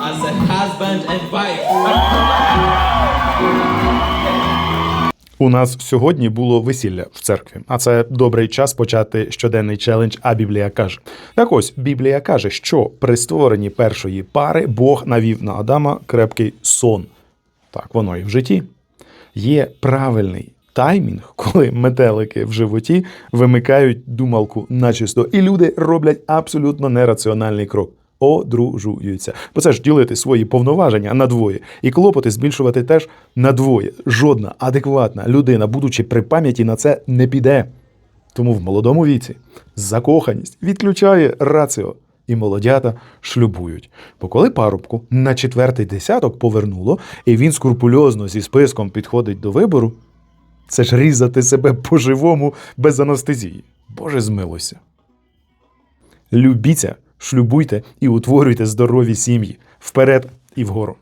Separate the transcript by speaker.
Speaker 1: as a husband and wife.
Speaker 2: У нас сьогодні було весілля в церкві, а це добрий час почати щоденний челендж. А Біблія каже: так ось Біблія каже, що при створенні першої пари Бог навів на Адама крепкий сон. Так воно і в житті. Є правильний таймінг, коли метелики в животі вимикають думалку начисто, і люди роблять абсолютно нераціональний крок. Одружуються. Бо це ж ділити свої повноваження на двоє і клопоти збільшувати теж на двоє. Жодна адекватна людина, будучи при пам'яті на це, не піде. Тому в молодому віці закоханість відключає раціо, і молодята шлюбують. Бо коли парубку на четвертий десяток повернуло, і він скрупульозно зі списком підходить до вибору, це ж різати себе по-живому без анестезії. Боже змилуйся. Любіться, шлюбуйте і утворюйте здорові сім'ї вперед і вгору.